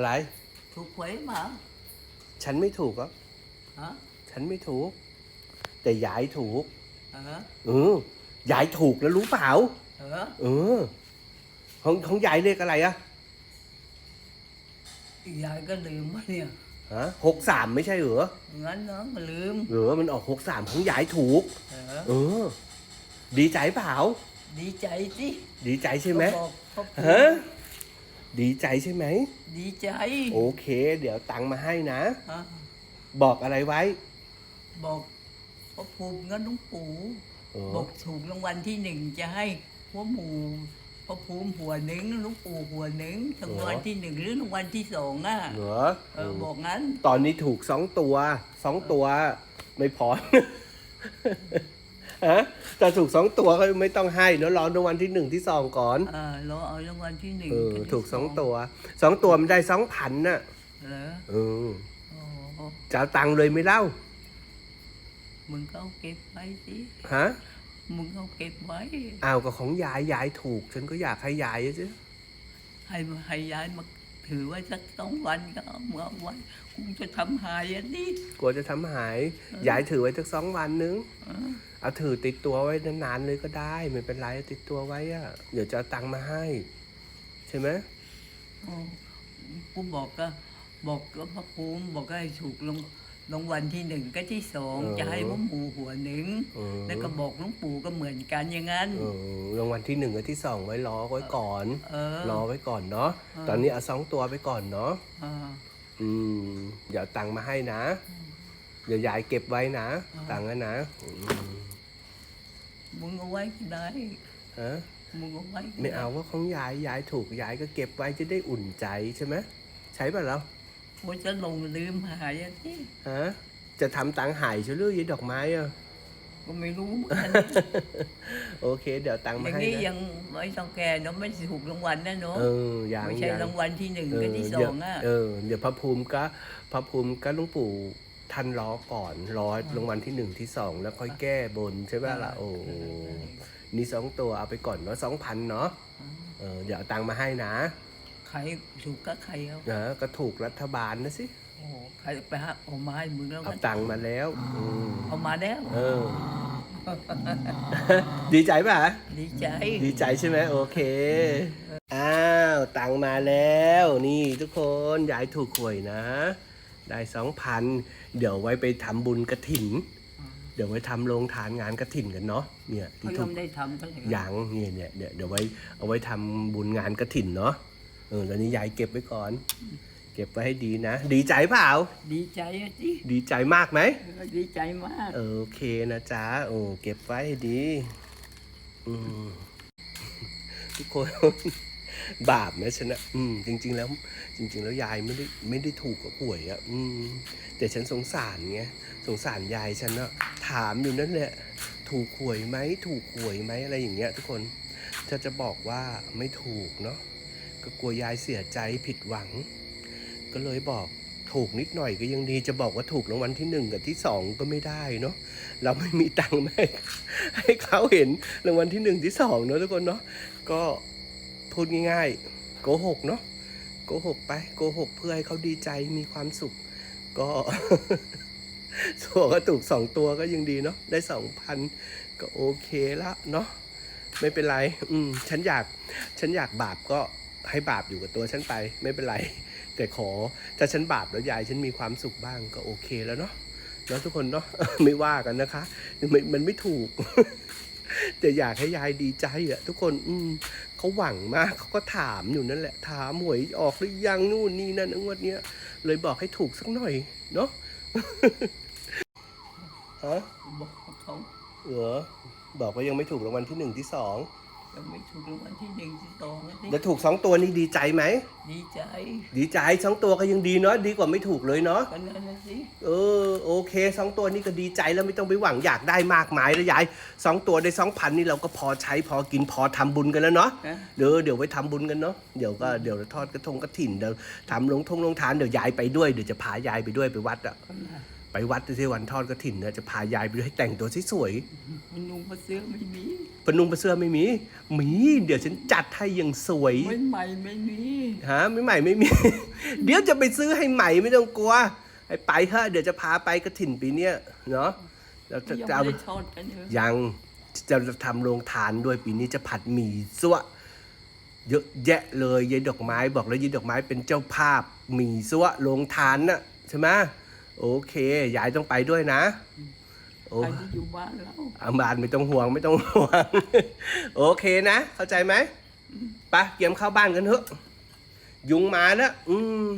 อะไร ถูกหวยมาฉันไม่ถูกอะฮะฉันไม่ถูก แต่ยายถูกเออเออยายถูกแล้วรู้เปล่าเออเออของของยายเลขอะไรอะยายก็ลืมวะเนี่ยฮะหกสามไม่ใช่เหรองั้นน้องก็ลืมเหรอมันออกหกสามของยายถูก เออเออ ดีใจเปล่า ดีใจสิดีใจใช่ไหม ก็บอกพ่อปู่ ฮะ ดีใจใช่ไหม ดีใจโอเค เดี๋ยวตังค์มาให้นะ ฮะบอกอะไรไว้ บอกพ่อภูมิงั้นลุงปู่เออ บอกถูกรางวัลที่หนึ่งจะให้หัวหมูพ่อภูมิหัวหนึ่งลุงปู่หัวหนึ่งรางวัลที่หนึ่งหรือรางวัลที่สองอะเหรอเออบอกงั้นตอนนี้ถูกสองตัวสองตัว ไม่พอ ฮะแต่ถูกสองตัวก็ไม่ต้องให้เนอะรอรางวัลที่หนึ่งที่สองก่อนเออเราเอารางวัลที่หนึ่งเออบที่ถูกสองตัวสองตัวมันได้สองพันน่ะเหรอเออโอ้จะเอาตังค์เลยไหม่เล่า มึงก็เอาเก็บไว้สิฮะมึงเอาเก็บไว้อ้าวก็ของยายยายถูก ฉันก็อยากให้ยายอะสิให้ให้ยายมา ถือไว้สักสองวันก็เอามาไว้กูจะทำหายอันนี้กลัวจะทำหายยายถือไว้สักสองวันนึง เออเอาถือติดตัวไว้นานๆเลยก็ได้ไม่เป็นไรติดตัวไว้อะเดี๋ยวจะเอาตังค์มาให้ ใช่ไหมโอ้กูบอกก็บอกก็พระภูมิบอกก็ให้ถูกลง รางวัลที่หนึ่งก็ที่สองจะให้พ่อหมูหัวหนึ่งเออ แล้วก็บอกหลุงปู่ก็เหมือนกันอย่างนั้น เออรางวัลที่หนึ่งกับที่สองไว้รอไว้ก่อน เออรอไว้ก่อนเนาะเออตอนนี้เอาสองตัวไปก่อนเนาะ เออ อืม เดี๋ยวตังค์มาให้นะ เดี๋ยวยายเก็บไว้นะเออตังค์นะนะอืมมึงเอาไว้ก็ได้ฮะมึงเอาไว้ก็ด้ไม่เอาว่าของยาย ยายถูกยายก็เก็บไว้จะได้อุ่นใจใช่ไหม ใช่ป่ะเรา กูจะลงลืมหายอันนี้ฮะจะทำตังค์หายใช่หรือยี่ดอกไม้อะก็ไม่รู้เหมือนกันโอเค เดี๋ยวตังค์อมาย่างให้นี้นะยังไม่ต้องแก่เนาะไม่ถูกรางวัลนะเนาะเออยังไม่ใช่ยังรางวัลที่หนึ่งเอกับอที่สเดี๋อยวงอะ เออเดี๋ยวพระภูมิก็พระภูมิก็หลุงปู่ท่านรอก่อนรอรางวัลที่หนึ่งที่สองแล้วค่อยแก้บนใช่ไหมล่ะโอ้นี่สองตัวเอาไปก่อนเนาะสองพันเนาะเออเดี๋ยวเอาตังค์มาให้นะ ใครถูกก็ใครเอานะก็ถูกรัฐบาลนะสิโอ้โหใครไปหาเอามาให้มึงแล้วเอากันตังค์มาแล้วอืมเอามาแล้ว เออ ดีใจป่ะ ดีใจดีใจใช่ไหมโอเค อ้าว ตังค์มาแล้ว นี่ทุกคนยายถูกหวยนะ ได้สองพันเดี๋ยวไว้ไปทำบุญกระถิน เดี๋ยวไว้ทำโรงทานงานกระถินกันเนาะเนี่ยเขาที่ยัถูงกไม่ได้ทำก็อย่างยังเนี่ยเนี่ยเดี๋ยวเดี๋ยวไว้เอาไว้ทำบุญงานกระถินเนาะ เออแล้วนี้ยายเก็บไว้ก่อน เก็บไว้ให้ดีนะ ดีใจเปล่า ดีใจอะสิดีใจมากไหม ดีใจมากโอเคนะจ๊ะโอ้เก็บไว้ให้ดีอืมทุกคน บาปนะฉันนะอืม จริง ๆ แล้ว จริง ๆ แล้วยายไม่ได้ไม่ได้ถูกกับหวยอะ่ะอืม แต่ฉันสงสารไงสงสารยายฉันนะถามอยู่นั่นแหละถูกหวยไหมถูกหวยไหมอะไรอย่างเงี้ย ทุกคนถ้าจะบอกว่าไม่ถูกเนาะ ก็กลัวยายเสียใจผิดหวัง ก็เลยบอกถูกนิดหน่อยก็ยังดีจะบอกว่าถูกรางวัลที่หนึ่งกับที่สองก็ไม่ได้เนาะเราไม่มีตังค์ให้ให้เขาเห็นรางวัลที่หนึ่งที่สองเนาะทุกคนเนาะก็พูดง่ายๆโกหกเนาะโกหกไปโกหกเพื่อให้เขาดีใจมีความสุข ก็ส่วก็ถูกสองตัวก็ยังดีเนาะได้สองพันก็โอเคละเนาะไม่เป็นไร อืม ฉันอยาก ฉันอยากบาปก็ ให้บาปอยู่กับตัวฉันไปไม่เป็นไร แต่ขอถ้าฉันบาปแล้วยายฉันมีความสุขบ้างก็โอเคแล้วเนาะเนาะทุกคนเนาะไม่ว่ากันนะคะมันมันไม่ถูก แต่อยากให้ยายดีใจอะทุกคนอืมเขาหวังมากเขาก็ถามอยู่นั่นแหละ ถามหวยออกหรือยังนู่นนี่นั่นงวดเนี้ยเลยบอกให้ถูกสักหน่อย เนาะฮะบอกเขาเหรอบอกว่ายังไม่ถูกรางวัลที่หนึ่งที่สอง ยังไม่ถูกรางวัลที่หนึ่งที่สองอะสิแล้วถูกสองตัวนี่ดีใจไหม ดีใจดีใจสองตัวก็ยังดีเนาะดีกว่าไม่ถูกเลยเนาะ กันนั่นนะสิเออโอเคสองตัวนี่ก็ดีใจแล้วไม่ต้องไปหวังอยากได้มากมายแล้วยายสองตัวได้สองพันนี่เราก็พอใช้พอกินพอทำบุญกันแล้วเนาะนะเดี๋ยวเดี๋ยวไว้ทำบุญกันเนาะเดี๋ยวก็เดี๋ยวทอดกระทงกระถิ่นเดี๋ยวทำลงทงลงทานเดี๋ยวยายไปด้วยเดี๋ยวจะพายายไปด้วยไปวัดอะกันนะเไปวัดที่วันทอดกระถินเนี่ยจะพายายไปด้วยให้แต่งตัวสวยมันนุ่งผ้าเสื้อไม่มีๆปนุงประเสื้อไม่มีมี เดี๋ยวฉันจัดให้อย่างสวยไม่ใหม่ไม่มีฮะไม่ใหม่ไม่มี เดี๋ยวจะไปซื้อให้ใหม่ไม่ต้องกลัวให้ไปเถอะเดี๋ยวจะพาไปกระถินปีเนี้ยเนาะแล้วจะยังจะเอาไม่ได้ทอดกันเลยยังจะทำโรงทานด้วยปีนี้จะผัดหมี่ซั่วเยอะแยะเลยยายดอกไม้บอกแล้วยายดอกไม้เป็นเจ้าภาพหมี่ซั่วโรงทานน่ะใช่ไหม โอเค ยายต้องไปด้วยนะ โอ้ใครที่อยู่บ้านเราอาบานไม่ต้องห่วงไม่ต้องห่วง โอเคนะ เข้าใจไหมไปเกี่ยมเข้าบ้านกันเถอะ ยุงมาแล้ว อืม